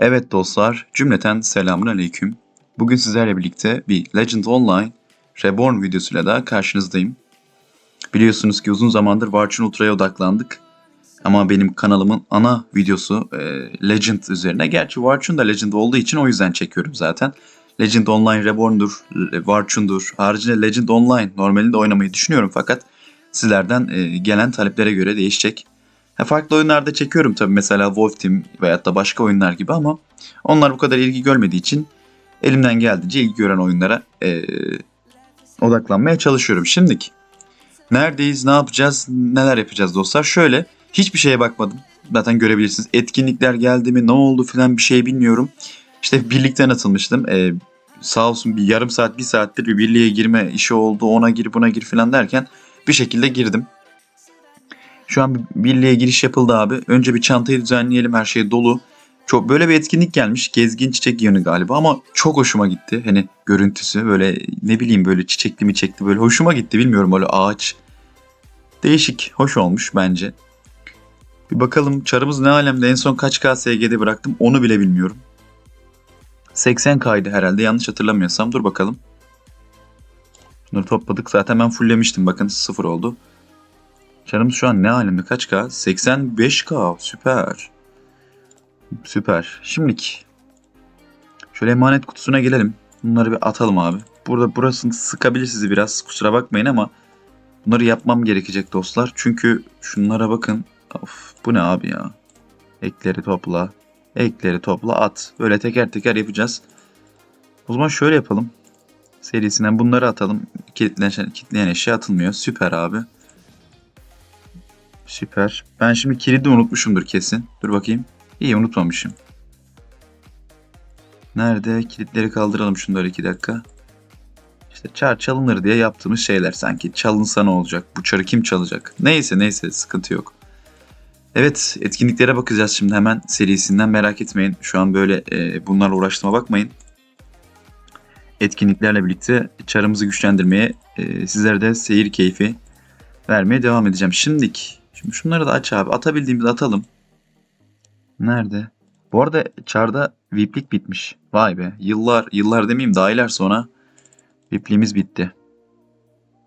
Evet dostlar, cümleten selamun aleyküm. Bugün sizlerle birlikte bir Legend Online Reborn videosuyla daha karşınızdayım. Biliyorsunuz ki uzun zamandır Warchin Ultra'ya odaklandık. Ama benim kanalımın ana videosu e, Legend üzerine. Gerçi Warchin da Legend olduğu için o yüzden çekiyorum zaten. Legend Online Reborn'dur, e, Warchin'dur. Haricinde Legend Online normalinde oynamayı düşünüyorum fakat sizlerden e, gelen taleplere göre değişecek. Ha, farklı oyunlarda çekiyorum tabii mesela Wolf Team veyahut da başka oyunlar gibi ama onlar bu kadar ilgi görmediği için elimden geldiğince ilgi gören oyunlara eee, odaklanmaya çalışıyorum. Şimdilik neredeyiz, ne yapacağız, neler yapacağız dostlar? Şöyle hiçbir şeye bakmadım. Zaten görebilirsiniz. Etkinlikler geldi mi, ne oldu filan bir şey bilmiyorum. İşte birlikten atılmıştım. Eee, sağ olsun bir yarım saat, bir saattir bir birliğe girme işi oldu. Ona gir, buna gir filan derken bir şekilde girdim. Şu an bir birliğe giriş yapıldı abi. Önce bir çantayı düzenleyelim her şey dolu. Çok böyle bir etkinlik gelmiş. Gezgin çiçek yönü galiba ama çok hoşuma gitti. Hani görüntüsü böyle ne bileyim böyle çiçekli mi çekti böyle hoşuma gitti bilmiyorum böyle ağaç. Değişik, hoş olmuş bence. Bir bakalım çarımız ne alemde en son kaç KSG'de bıraktım onu bile bilmiyorum. 80K'ydı herhalde yanlış hatırlamıyorsam dur bakalım. Bunları topladık zaten ben fulllemiştim bakın sıfır oldu. Çarımız şu an ne alemde kaç K? 85K süper. Süper. Şimdilik şöyle emanet kutusuna gelelim. Bunları bir atalım abi. Burada burasını sıkabilir sizi biraz kusura bakmayın ama bunları yapmam gerekecek dostlar. Çünkü şunlara bakın. Of bu ne abi ya. Ekleri topla. Ekleri topla at. Böyle teker teker yapacağız. O zaman şöyle yapalım. Serisinden bunları atalım. Kilitleyen, kilitleyen eşya atılmıyor. Süper abi. Süper. Ben şimdi kilidi unutmuşumdur kesin. Dur bakayım. İyi unutmamışım. Nerede? Kilitleri kaldıralım şunları iki dakika. İşte çar çalınır diye yaptığımız şeyler. Sanki çalınsa ne olacak? Bu çarı kim çalacak? Neyse neyse sıkıntı yok. Evet etkinliklere bakacağız şimdi hemen serisinden merak etmeyin. Şu an böyle e, bunlarla uğraştığıma bakmayın. Etkinliklerle birlikte çarımızı güçlendirmeye e, sizlere de seyir keyfi vermeye devam edeceğim. Şimdilik Şimdi şunları da aç abi. Atabildiğimizi atalım. Nerede? Bu arada çarda VIP'lik bitmiş. Vay be. Yıllar, yıllar demeyeyim de aylar sonra VIP'liğimiz bitti.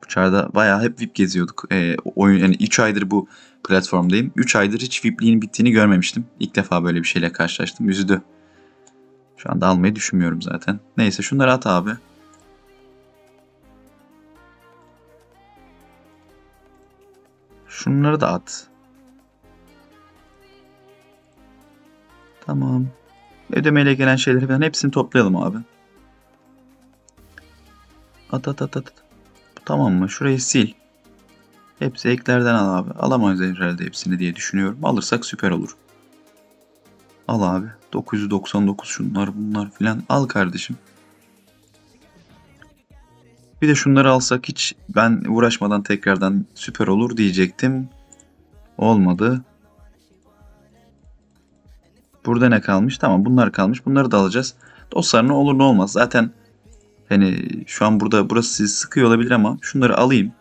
Bu çarda bayağı hep VIP geziyorduk. Ee, oyun yani 3 aydır bu platformdayım. 3 aydır hiç VIP'liğin bittiğini görmemiştim. İlk defa böyle bir şeyle karşılaştım. Üzdü. Şu anda almayı düşünmüyorum zaten. Neyse şunları at abi. Şunları da at. Tamam. Ödemeyle gelen şeyleri falan hepsini toplayalım abi. At at at at. Tamam mı? Şurayı sil. Hepsi eklerden al abi. Alamayız herhalde hepsini diye düşünüyorum. Alırsak süper olur. Al abi. 999 şunlar bunlar filan. Al kardeşim. Bir de şunları alsak hiç ben uğraşmadan tekrardan süper olur diyecektim. Olmadı. Burada ne kalmış? Tamam bunlar kalmış. Bunları da alacağız. Dostlar ne olur ne olmaz. Zaten hani şu an burada burası sizi sıkıyor olabilir ama şunları alayım.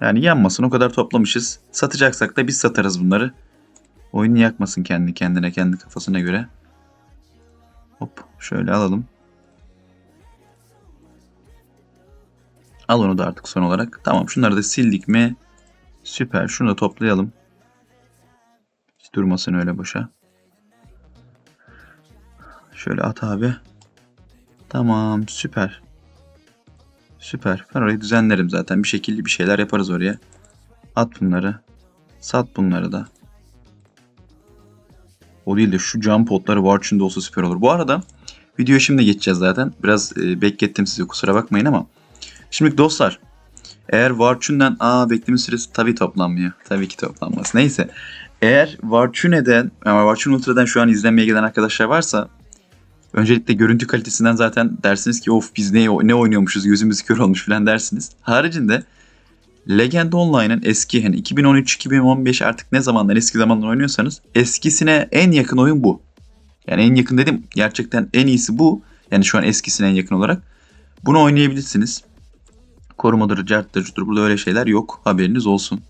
Yani yanmasın o kadar toplamışız. Satacaksak da biz satarız bunları. Oyunu yakmasın kendi kendine kendi kafasına göre. Hop şöyle alalım. Al onu da artık son olarak. Tamam şunları da sildik mi? Süper. Şunu da toplayalım. Hiç durmasın öyle boşa. Şöyle at abi. Tamam süper. Süper. Ben orayı düzenlerim zaten. Bir şekilde bir şeyler yaparız oraya. At bunları. Sat bunları da. O değil de şu cam potları var içinde olsa süper olur. Bu arada videoya şimdi geçeceğiz zaten. Biraz e, beklettim sizi kusura bakmayın ama Şimdi dostlar eğer Varchun'dan aa bekleme süresi tabii toplanmıyor. Tabii ki toplanmaz. Neyse. Eğer Varchune'den ama Varchun Ultra'dan şu an izlenmeye gelen arkadaşlar varsa öncelikle görüntü kalitesinden zaten dersiniz ki of biz ne, ne oynuyormuşuz gözümüz kör olmuş falan dersiniz. Haricinde Legend Online'ın eski hani 2013-2015 artık ne zamandan eski zamandan oynuyorsanız eskisine en yakın oyun bu. Yani en yakın dedim gerçekten en iyisi bu. Yani şu an eskisine en yakın olarak. Bunu oynayabilirsiniz. Korumadır, carttır, şudur burada öyle şeyler yok. Haberiniz olsun.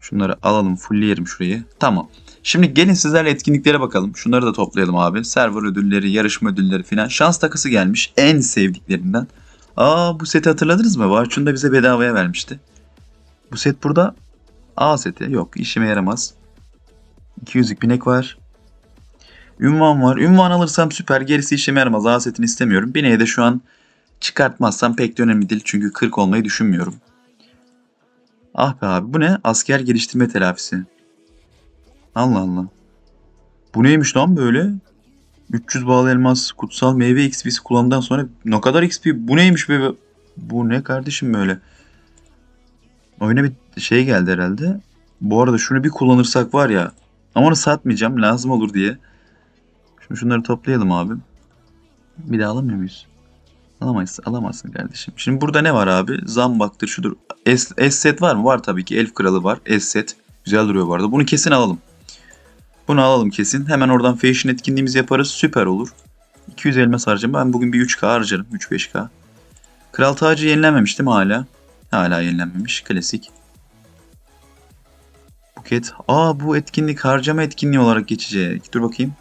Şunları alalım, fullleyelim şurayı. Tamam. Şimdi gelin sizlerle etkinliklere bakalım. Şunları da toplayalım abi. Server ödülleri, yarışma ödülleri filan. Şans takısı gelmiş. En sevdiklerinden. Aa bu seti hatırladınız mı? Varçun da bize bedavaya vermişti. Bu set burada A seti. Yok işime yaramaz. 200'lük binek var. Ünvan var. Ünvan alırsam süper. Gerisi işime yaramaz. A setini istemiyorum. Bineği de şu an çıkartmazsam pek de önemli değil. Çünkü 40 olmayı düşünmüyorum. Ah be abi bu ne? Asker geliştirme telafisi. Allah Allah. Bu neymiş lan böyle? 300 bağlı elmas, kutsal meyve XP'si kullandıktan sonra ne kadar XP? Bu neymiş be? Bu ne kardeşim böyle? Oyuna bir şey geldi herhalde. Bu arada şunu bir kullanırsak var ya. Ama onu satmayacağım lazım olur diye. Şimdi şunları toplayalım abi. Bir daha alamıyor muyuz? Alamayız, alamazsın kardeşim. Şimdi burada ne var abi? Zambaktır, şudur. S, S set var mı? Var tabii ki. Elf kralı var. S set. Güzel duruyor bu arada. Bunu kesin alalım. Bunu alalım kesin. Hemen oradan fashion etkinliğimizi yaparız. Süper olur. 200 elmas harcam. Ben bugün bir 3K harcarım. 3-5K. Kral tacı yenilenmemiş değil mi hala? Hala yenilenmemiş. Klasik. Buket. Aa bu etkinlik harcama etkinliği olarak geçecek. Dur bakayım.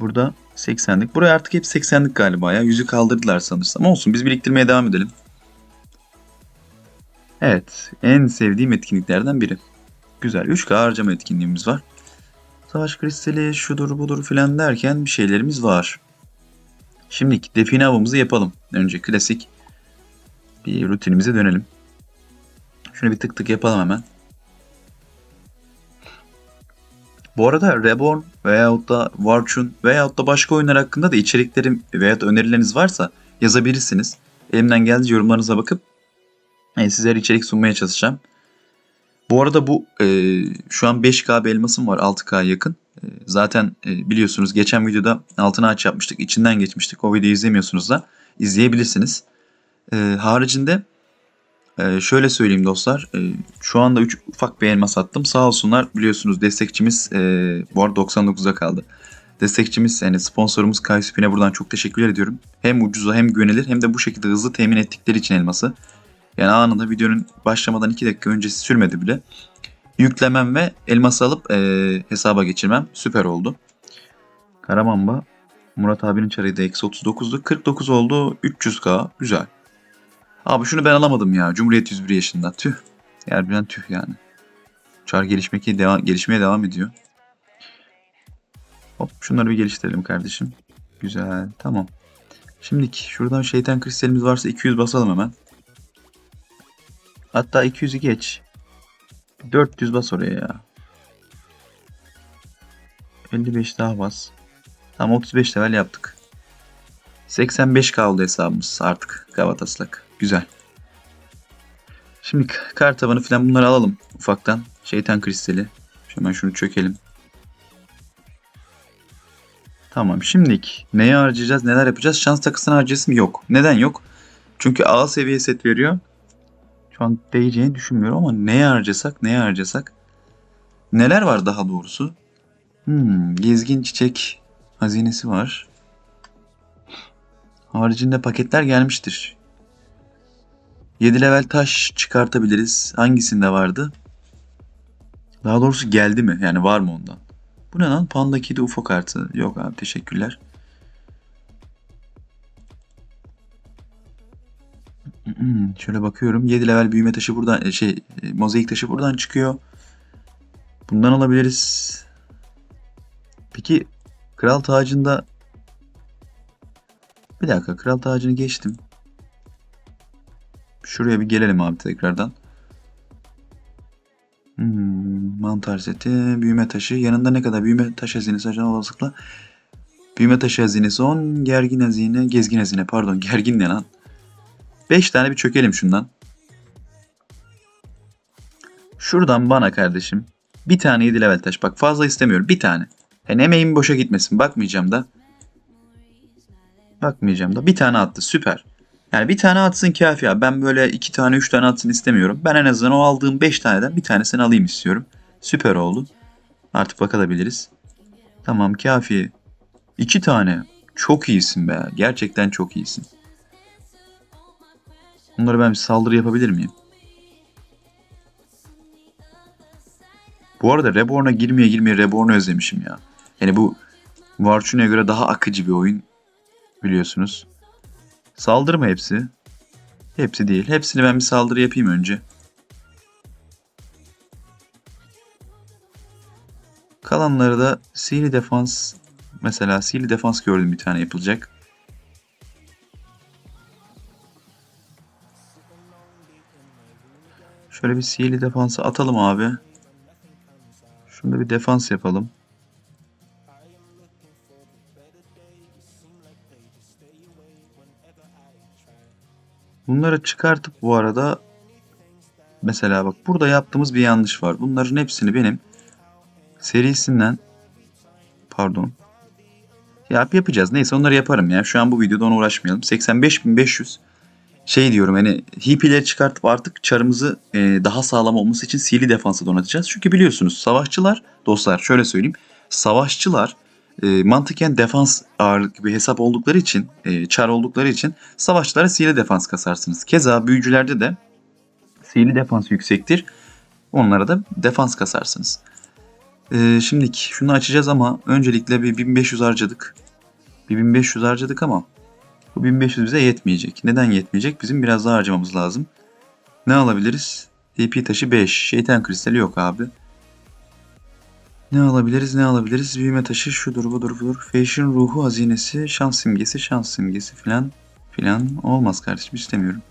Burada 80'lik. Buraya artık hep 80'lik galiba ya. Yüzü kaldırdılar sanırsam. Olsun biz biriktirmeye devam edelim. Evet. En sevdiğim etkinliklerden biri. Güzel. 3K harcama etkinliğimiz var. Savaş kristali şudur budur filan derken bir şeylerimiz var. Şimdi define avımızı yapalım. Önce klasik bir rutinimize dönelim. Şunu bir tık tık yapalım hemen. Bu arada Reborn veyahut da Warchun veyahut da başka oyunlar hakkında da içeriklerim veyahut da önerileriniz varsa yazabilirsiniz. Elimden geldiğince yorumlarınıza bakıp e, sizlere içerik sunmaya çalışacağım. Bu arada bu e, şu an 5K bir elmasım var 6K yakın. E, zaten e, biliyorsunuz geçen videoda altına aç yapmıştık. içinden geçmiştik. O videoyu izlemiyorsunuz da izleyebilirsiniz. E, haricinde e, şöyle söyleyeyim dostlar. E, şu anda 3 ufak bir elmas attım. Sağ olsunlar biliyorsunuz destekçimiz e, bu arada 99'a kaldı. Destekçimiz yani sponsorumuz Kaysupi'ne buradan çok teşekkür ediyorum. Hem ucuza hem güvenilir hem de bu şekilde hızlı temin ettikleri için elması. Yani anında videonun başlamadan 2 dakika öncesi sürmedi bile. Yüklemem ve elması alıp e, hesaba geçirmem süper oldu. Karamamba. Murat abinin çarıydı eksi 39'du. 49 oldu. 300k. Güzel. Abi şunu ben alamadım ya. Cumhuriyet 101 yaşında. Tüh. Harbiden tüh yani. Çar gelişmeye devam, gelişmeye devam ediyor. Hop şunları bir geliştirelim kardeşim. Güzel. Tamam. Şimdiki şuradan şeytan kristalimiz varsa 200 basalım hemen. Hatta 200'ü geç. 400 bas oraya ya. 55 daha bas. Tam 35 level yaptık. 85 kaldı hesabımız artık Gavataslak. Güzel. Şimdi kar tabanı falan bunları alalım ufaktan. Şeytan kristali. Hemen şunu çökelim. Tamam şimdilik neye harcayacağız neler yapacağız? Şans takısını harcayasım yok. Neden yok? Çünkü A seviye set veriyor. Şu an değeceğini düşünmüyorum ama neye harcasak neye harcasak. Neler var daha doğrusu? Hmm, gezgin çiçek hazinesi var. Haricinde paketler gelmiştir. 7 level taş çıkartabiliriz. Hangisinde vardı? Daha doğrusu geldi mi? Yani var mı ondan? Bu ne lan? Panda Kedi UFO kartı. Yok abi teşekkürler. Şöyle bakıyorum. 7 level büyüme taşı buradan e, şey e, mozaik taşı buradan çıkıyor. Bundan alabiliriz. Peki kral tacında bir dakika kral tacını geçtim. Şuraya bir gelelim abi tekrardan. Hmm, mantar seti, büyüme taşı. Yanında ne kadar büyüme taş hazinesi ajan olasılıkla. Büyüme taşı hazinesi 10, gergin hazine, gezgin hazine pardon gergin ne lan? 5 tane bir çökelim şundan. Şuradan bana kardeşim bir tane 7 level taş. Bak fazla istemiyorum. Bir tane. Yani emeğim boşa gitmesin. Bakmayacağım da. Bakmayacağım da. Bir tane attı. Süper. Yani bir tane atsın kafi abi. Ben böyle iki tane üç tane atsın istemiyorum. Ben en azından o aldığım beş taneden bir tanesini alayım istiyorum. Süper oldu. Artık bakabiliriz. Tamam kafi. İki tane. Çok iyisin be. Gerçekten çok iyisin. Bunları ben bir saldırı yapabilir miyim? Bu arada Reborn'a girmeye girmeye Reborn'u özlemişim ya. Yani bu Varchune'ye göre daha akıcı bir oyun biliyorsunuz. Saldırı mı hepsi? Hepsi değil. Hepsini ben bir saldırı yapayım önce. Kalanları da sihirli defans mesela sihirli defans gördüm bir tane yapılacak. Şöyle bir sihirli defansı atalım abi. Şunda bir defans yapalım. Bunları çıkartıp bu arada mesela bak burada yaptığımız bir yanlış var. Bunların hepsini benim serisinden pardon yap yapacağız. Neyse onları yaparım ya. Şu an bu videoda ona uğraşmayalım. 85.500 şey diyorum hani hipileri çıkartıp artık çarımızı e, daha sağlam olması için sihirli defansa donatacağız. Çünkü biliyorsunuz savaşçılar dostlar şöyle söyleyeyim. Savaşçılar e, mantıken defans ağırlık bir hesap oldukları için e, çar oldukları için savaşçılara sihirli defans kasarsınız. Keza büyücülerde de sihirli defans yüksektir. Onlara da defans kasarsınız. E, şimdiki şunu açacağız ama öncelikle bir 1500 harcadık. Bir 1500 harcadık ama bu 1500 bize yetmeyecek. Neden yetmeyecek? Bizim biraz daha harcamamız lazım. Ne alabiliriz? AP taşı 5. Şeytan kristali yok abi. Ne alabiliriz? Ne alabiliriz? Büyüme taşı şudur budur budur. Fashion ruhu hazinesi, şans simgesi, şans simgesi filan filan olmaz kardeşim istemiyorum.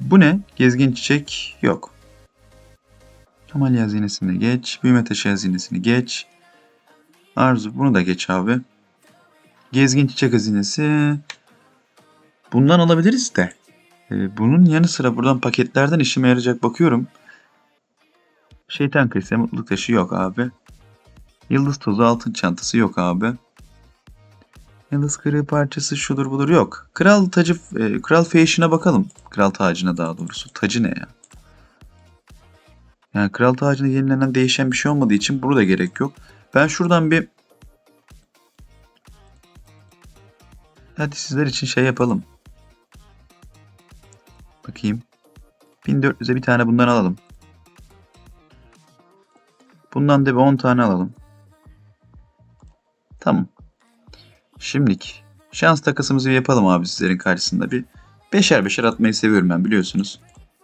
Bu ne? Gezgin çiçek yok. Amalya hazinesini geç. Büyüme taşı hazinesini geç. Arzu bunu da geç abi. Gezgin çiçek hazinesi. Bundan alabiliriz de. Ee, bunun yanı sıra buradan paketlerden işime yarayacak bakıyorum. Şeytan kristali mutluluk taşı yok abi. Yıldız tozu altın çantası yok abi. Yıldız kırığı parçası şudur budur yok. Kral tacı, e, kral fashion'a bakalım. Kral tacına daha doğrusu. Tacı ne ya? Yani kral tacına yenilenen değişen bir şey olmadığı için burada gerek yok. Ben şuradan bir Hadi sizler için şey yapalım. Bakayım. 1400'e bir tane bundan alalım. Bundan da bir 10 tane alalım. Tamam. Şimdilik şans takasımızı yapalım abi sizlerin karşısında. Bir beşer beşer atmayı seviyorum ben biliyorsunuz.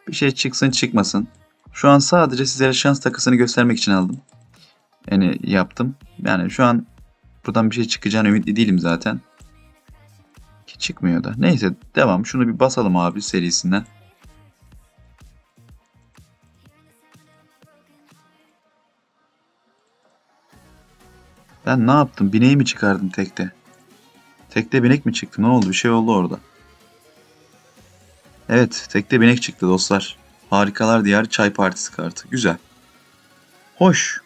Bir şey çıksın çıkmasın. Şu an sadece sizlere şans takasını göstermek için aldım. Yani yaptım. Yani şu an buradan bir şey çıkacağını ümitli değilim zaten. Ki çıkmıyor da. Neyse devam. Şunu bir basalım abi serisinden. Ben ne yaptım? Bineği mi çıkardım tekte? Tekte binek mi çıktı? Ne oldu? Bir şey oldu orada. Evet, tekte binek çıktı dostlar. Harikalar Diyarı Çay Partisi kartı. Güzel. Hoş.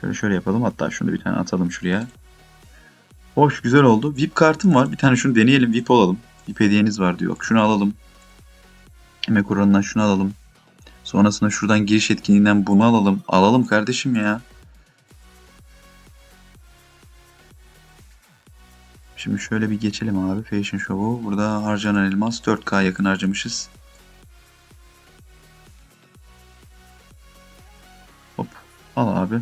Şöyle şöyle yapalım. Hatta şunu bir tane atalım şuraya. Hoş güzel oldu. VIP kartım var. Bir tane şunu deneyelim. VIP olalım. VIP hediyeniz var diyor. Şunu alalım. Emek oranından şunu alalım. Sonrasında şuradan giriş etkinliğinden bunu alalım. Alalım kardeşim ya. Şimdi şöyle bir geçelim abi. Fashion Show'u. Burada harcanan elmas 4K yakın harcamışız. Hop. Al abi.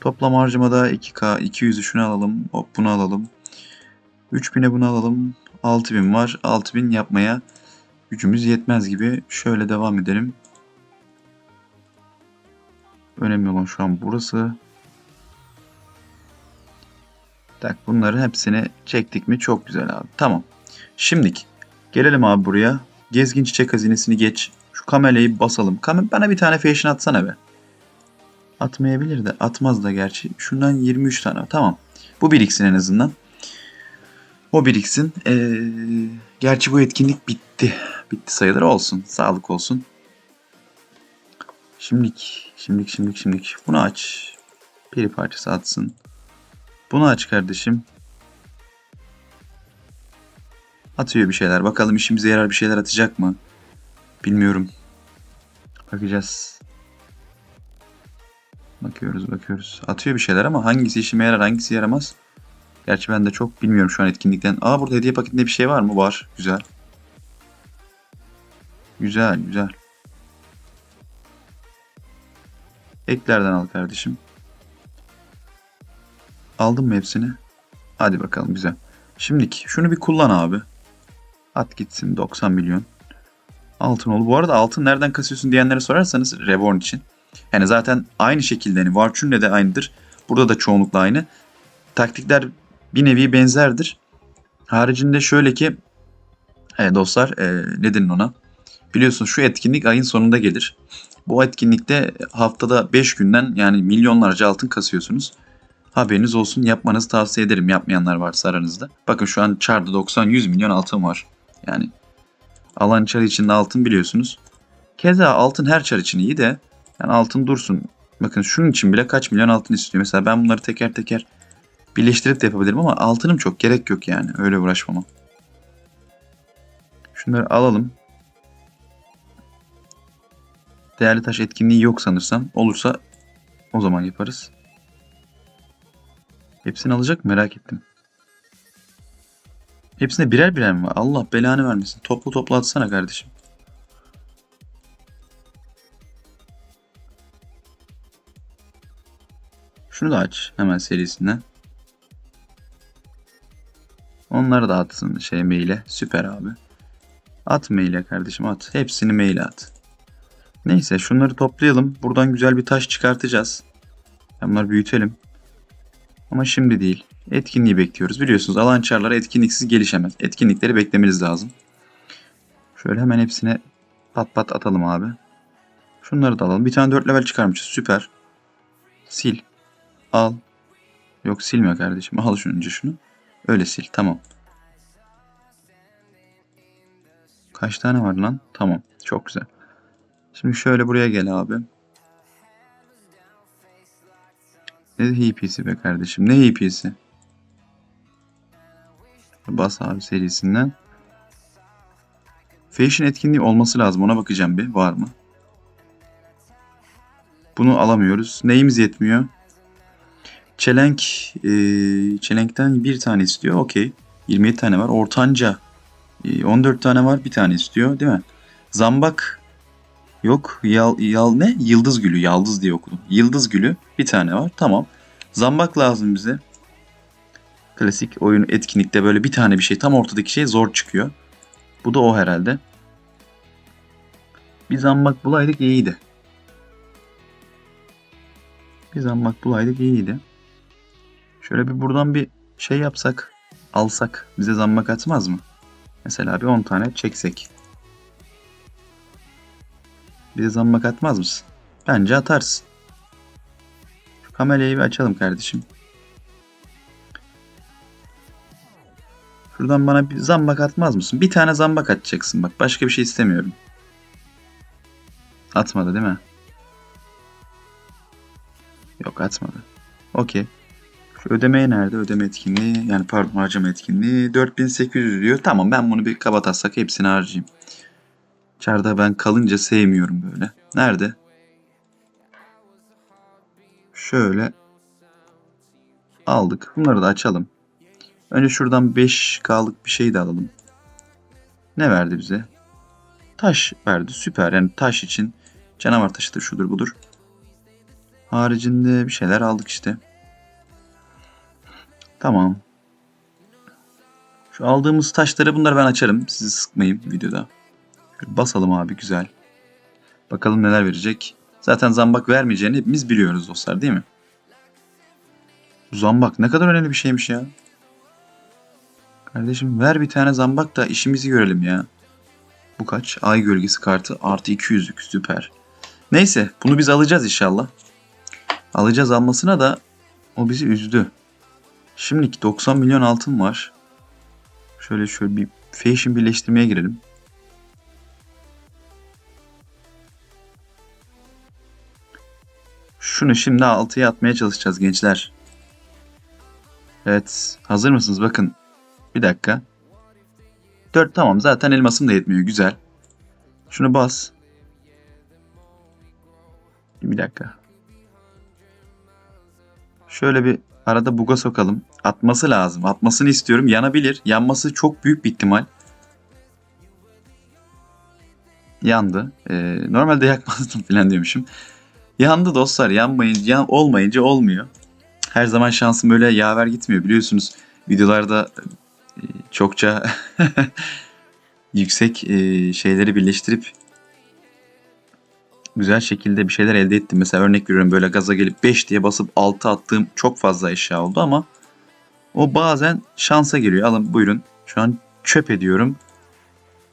Toplam harcamada 2K 200'ü şunu alalım. Hop bunu alalım. 3000'e bunu alalım. 6000 var. 6000 yapmaya gücümüz yetmez gibi. Şöyle devam edelim. Önemli olan şu an burası. Tak bunların hepsini çektik mi çok güzel abi. Tamam. Şimdilik gelelim abi buraya. Gezgin çiçek hazinesini geç. Şu kamelayı basalım. Kame bana bir tane fashion atsana be. Atmayabilir de atmaz da gerçi. Şundan 23 tane. Tamam. Bu biriksin en azından. O biriksin. Ee, gerçi bu etkinlik bitti. Bitti sayılır olsun. Sağlık olsun. Şimdilik, şimdilik, şimdilik, şimdilik. Bunu aç. Peri parçası atsın. Bunu aç kardeşim. Atıyor bir şeyler. Bakalım işimize yarar bir şeyler atacak mı? Bilmiyorum. Bakacağız. Bakıyoruz bakıyoruz. Atıyor bir şeyler ama hangisi işime yarar hangisi yaramaz? Gerçi ben de çok bilmiyorum şu an etkinlikten. Aa burada hediye paketinde bir şey var mı? Var. Güzel. Güzel güzel. Eklerden al kardeşim. Aldın mı hepsini? Hadi bakalım güzel. Şimdiki şunu bir kullan abi. At gitsin 90 milyon. Altın oldu. Bu arada altın nereden kasıyorsun diyenlere sorarsanız Reborn için. Yani zaten aynı şekilde hani Varchun'le de aynıdır. Burada da çoğunlukla aynı. Taktikler bir nevi benzerdir. Haricinde şöyle ki e, dostlar e, ne denir ona? Biliyorsunuz şu etkinlik ayın sonunda gelir. Bu etkinlikte haftada 5 günden yani milyonlarca altın kasıyorsunuz. Haberiniz olsun yapmanızı tavsiye ederim yapmayanlar varsa aranızda. Bakın şu an çarda 90-100 milyon altın var. Yani alan çar için de altın biliyorsunuz. Keza altın her çar için iyi de yani altın dursun. Bakın şunun için bile kaç milyon altın istiyor. Mesela ben bunları teker teker birleştirip de yapabilirim ama altınım çok gerek yok yani. Öyle uğraşmama. Şunları alalım. Değerli taş etkinliği yok sanırsam. Olursa o zaman yaparız. Hepsini alacak mı? merak ettim. Hepsinde birer birer mi? Allah belanı vermesin. Toplu toplu atsana kardeşim. Şunu da aç hemen serisinden. Onları da atsın şey maile. Süper abi. At maile kardeşim at. Hepsini maile at. Neyse şunları toplayalım. Buradan güzel bir taş çıkartacağız. Bunları büyütelim. Ama şimdi değil. Etkinliği bekliyoruz. Biliyorsunuz alan çarlar etkinliksiz gelişemez. Etkinlikleri beklemeniz lazım. Şöyle hemen hepsine pat pat atalım abi. Şunları da alalım. Bir tane 4 level çıkarmışız. Süper. Sil. Al. Yok silme kardeşim. Al şunu önce şunu. Öyle sil. Tamam. Kaç tane var lan? Tamam. Çok güzel. Şimdi şöyle buraya gel abi. Ne HP'si be kardeşim? Ne HP'si? Bas abi serisinden. Fashion etkinliği olması lazım. Ona bakacağım bir. Var mı? Bunu alamıyoruz. Neyimiz yetmiyor? Çelenk. E, çelenkten bir tane istiyor. Okey. 27 tane var. Ortanca. E, 14 tane var. Bir tane istiyor. Değil mi? Zambak. Yok. Yal, yal ne? Yıldız gülü. Yaldız diye okudum. Yıldız gülü. Bir tane var. Tamam. Zambak lazım bize. Klasik oyun etkinlikte böyle bir tane bir şey tam ortadaki şey zor çıkıyor. Bu da o herhalde. Bir zambak bulaydık iyiydi. Bir zambak bulaydık iyiydi. Şöyle bir buradan bir şey yapsak, alsak bize zambak atmaz mı? Mesela bir 10 tane çeksek. Bize zambak atmaz mısın? Bence atarsın. Şu kamerayı bir açalım kardeşim. Şuradan bana bir zambak atmaz mısın? Bir tane zambak atacaksın bak. Başka bir şey istemiyorum. Atmadı değil mi? Yok atmadı. Okey. Şu ödemeye nerede? Ödeme etkinliği. Yani pardon harcama etkinliği. 4800 diyor. Tamam ben bunu bir kapatatsak hepsini harcayayım. Çarda ben kalınca sevmiyorum böyle. Nerede? Şöyle aldık. Bunları da açalım. Önce şuradan 5K'lık bir şey de alalım. Ne verdi bize? Taş verdi. Süper. Yani taş için canavar taşıdır şudur budur. Haricinde bir şeyler aldık işte. Tamam. Şu aldığımız taşları bunları ben açarım. Sizi sıkmayayım videoda. Basalım abi güzel. Bakalım neler verecek. Zaten zambak vermeyeceğini hepimiz biliyoruz dostlar değil mi? Zambak ne kadar önemli bir şeymiş ya. Kardeşim ver bir tane zambak da işimizi görelim ya. Bu kaç? Ay gölgesi kartı artı 200'lük süper. Neyse bunu biz alacağız inşallah. Alacağız almasına da o bizi üzdü. Şimdiki 90 milyon altın var. Şöyle şöyle bir fashion birleştirmeye girelim. Şunu şimdi altıya atmaya çalışacağız gençler. Evet hazır mısınız? Bakın bir dakika. 4 tamam zaten elmasım da yetmiyor. Güzel. Şunu bas. Bir dakika. Şöyle bir arada buga sokalım. Atması lazım. Atmasını istiyorum. Yanabilir. Yanması çok büyük bir ihtimal. Yandı. Ee, normalde yakmazdım falan diyormuşum. Yandı dostlar. Yanmayınca, yan, olmayınca olmuyor. Her zaman şansım böyle yaver gitmiyor. Biliyorsunuz videolarda e, çokça yüksek e, şeyleri birleştirip güzel şekilde bir şeyler elde ettim. Mesela örnek veriyorum böyle gaza gelip 5 diye basıp 6 attığım çok fazla eşya oldu ama o bazen şansa giriyor. Alın buyurun. Şu an çöp ediyorum.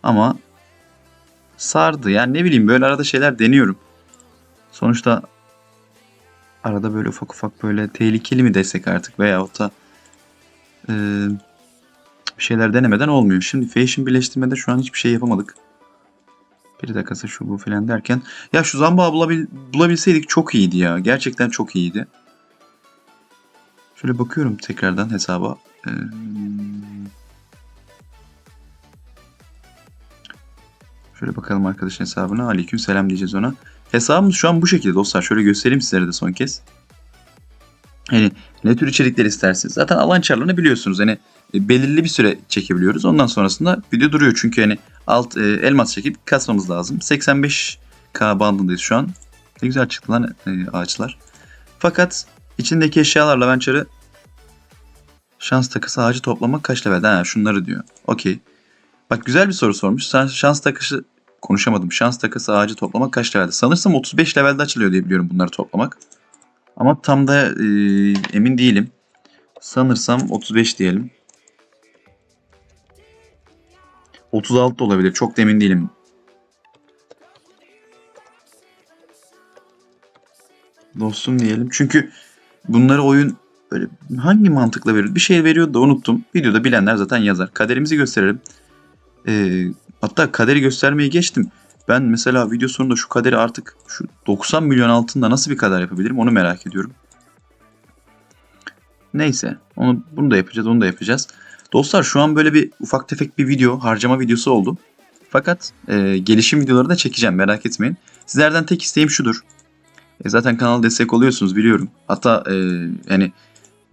Ama sardı. Yani ne bileyim böyle arada şeyler deniyorum. Sonuçta arada böyle ufak ufak böyle tehlikeli mi desek artık veyahut da e, bir şeyler denemeden olmuyor. Şimdi fashion birleştirmede şu an hiçbir şey yapamadık. Bir dakikası şu bu filan derken. Ya şu zambağı bulabil, bulabilseydik çok iyiydi ya. Gerçekten çok iyiydi. Şöyle bakıyorum tekrardan hesaba. Ee, şöyle bakalım arkadaşın hesabına. Aleyküm selam diyeceğiz ona. Hesabımız şu an bu şekilde dostlar. Şöyle göstereyim sizlere de son kez. Hani ne tür içerikler istersiniz? Zaten alan çarlarını biliyorsunuz. Hani e, belirli bir süre çekebiliyoruz. Ondan sonrasında video duruyor. Çünkü hani alt e, elmas çekip kasmamız lazım. 85k bandındayız şu an. Ne güzel çıktı lan e, ağaçlar. Fakat içindeki eşyalarla ben çarı şans takısı ağacı toplamak kaç levelde? Ha şunları diyor. Okey. Bak güzel bir soru sormuş. Şans takısı konuşamadım. Şans takısı ağacı toplamak kaç levelde? Sanırsam 35 levelde açılıyor diye biliyorum bunları toplamak. Ama tam da e, emin değilim. Sanırsam 35 diyelim. 36 da olabilir. Çok da emin değilim. Dostum diyelim. Çünkü bunları oyun böyle hangi mantıkla veriyor? Bir şey veriyor da unuttum. Videoda bilenler zaten yazar. Kaderimizi gösterelim. Ee, hatta kaderi göstermeye geçtim. Ben mesela video sonunda şu kaderi artık şu 90 milyon altında nasıl bir kader yapabilirim onu merak ediyorum. Neyse onu bunu da yapacağız onu da yapacağız. Dostlar şu an böyle bir ufak tefek bir video harcama videosu oldu. Fakat e, gelişim videoları da çekeceğim merak etmeyin. Sizlerden tek isteğim şudur. E, zaten kanal destek oluyorsunuz biliyorum. Hatta e, yani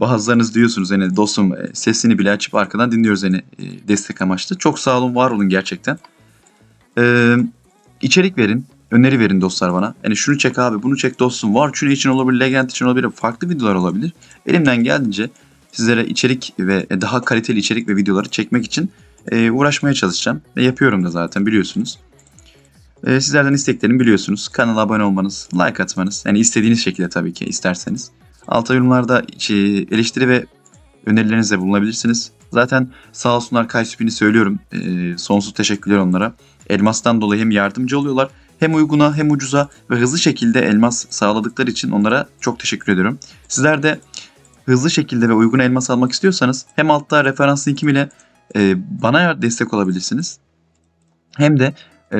bazılarınız diyorsunuz hani dostum e, sesini bile açıp arkadan dinliyoruz hani e, destek amaçlı. Çok sağ olun var olun gerçekten. Eee içerik verin. Öneri verin dostlar bana. Yani şunu çek abi bunu çek dostum. War Chune için olabilir, Legend için olabilir. Farklı videolar olabilir. Elimden geldiğince sizlere içerik ve daha kaliteli içerik ve videoları çekmek için e, uğraşmaya çalışacağım. Ve yapıyorum da zaten biliyorsunuz. E, sizlerden isteklerimi biliyorsunuz. Kanala abone olmanız, like atmanız. Yani istediğiniz şekilde tabii ki isterseniz. Alta yorumlarda eleştiri ve önerilerinizle bulunabilirsiniz. Zaten sağ olsunlar Kaysüp'ini söylüyorum. E, sonsuz teşekkürler onlara. Elmastan dolayı hem yardımcı oluyorlar hem uyguna hem ucuza ve hızlı şekilde elmas sağladıkları için onlara çok teşekkür ediyorum. Sizler de hızlı şekilde ve uygun elmas almak istiyorsanız hem altta referans linkim ile e, bana destek olabilirsiniz. Hem de e,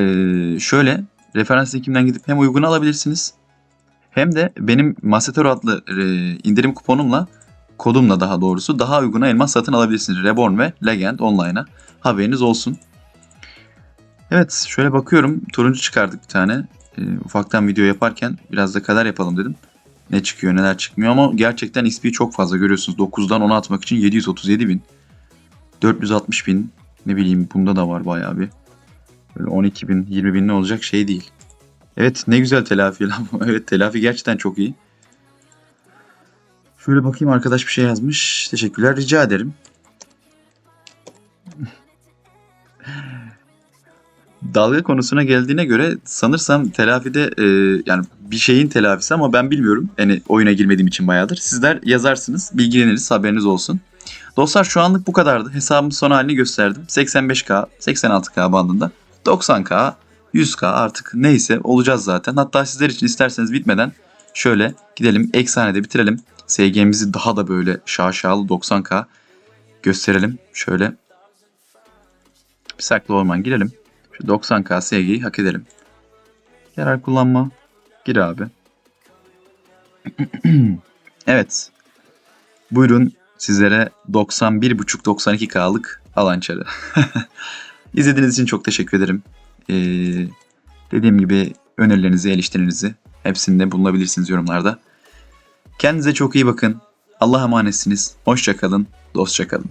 şöyle referans linkimden gidip hem uygun alabilirsiniz hem de benim Masetero adlı e, indirim kuponumla kodumla daha doğrusu daha uyguna elmas satın alabilirsiniz. Reborn ve Legend Online'a haberiniz olsun. Evet şöyle bakıyorum turuncu çıkardık bir tane. E, ufaktan video yaparken biraz da kadar yapalım dedim. Ne çıkıyor neler çıkmıyor ama gerçekten XP çok fazla görüyorsunuz. 9'dan 10'a atmak için 737 bin. 460 bin ne bileyim bunda da var bayağı bir. Böyle 12 bin 20 bin ne olacak şey değil. Evet ne güzel telafi lan evet telafi gerçekten çok iyi. Şöyle bakayım arkadaş bir şey yazmış. Teşekkürler rica ederim. dalga konusuna geldiğine göre sanırsam telafide e, yani bir şeyin telafisi ama ben bilmiyorum. Yani oyuna girmediğim için bayağıdır. Sizler yazarsınız, bilgileniriz, haberiniz olsun. Dostlar şu anlık bu kadardı. Hesabımın son halini gösterdim. 85k, 86k bandında. 90k, 100k artık neyse olacağız zaten. Hatta sizler için isterseniz bitmeden şöyle gidelim eksanede bitirelim. SG'mizi daha da böyle şaşalı 90k gösterelim. Şöyle bir saklı orman girelim. Şu 90k SG'yi hak edelim. Yarar kullanma. Gir abi. evet. Buyurun sizlere 91.5-92K'lık alan çarı. İzlediğiniz için çok teşekkür ederim. Ee, dediğim gibi önerilerinizi, eleştirilerinizi hepsinde bulunabilirsiniz yorumlarda. Kendinize çok iyi bakın. Allah'a emanetsiniz. Hoşçakalın, dostça kalın.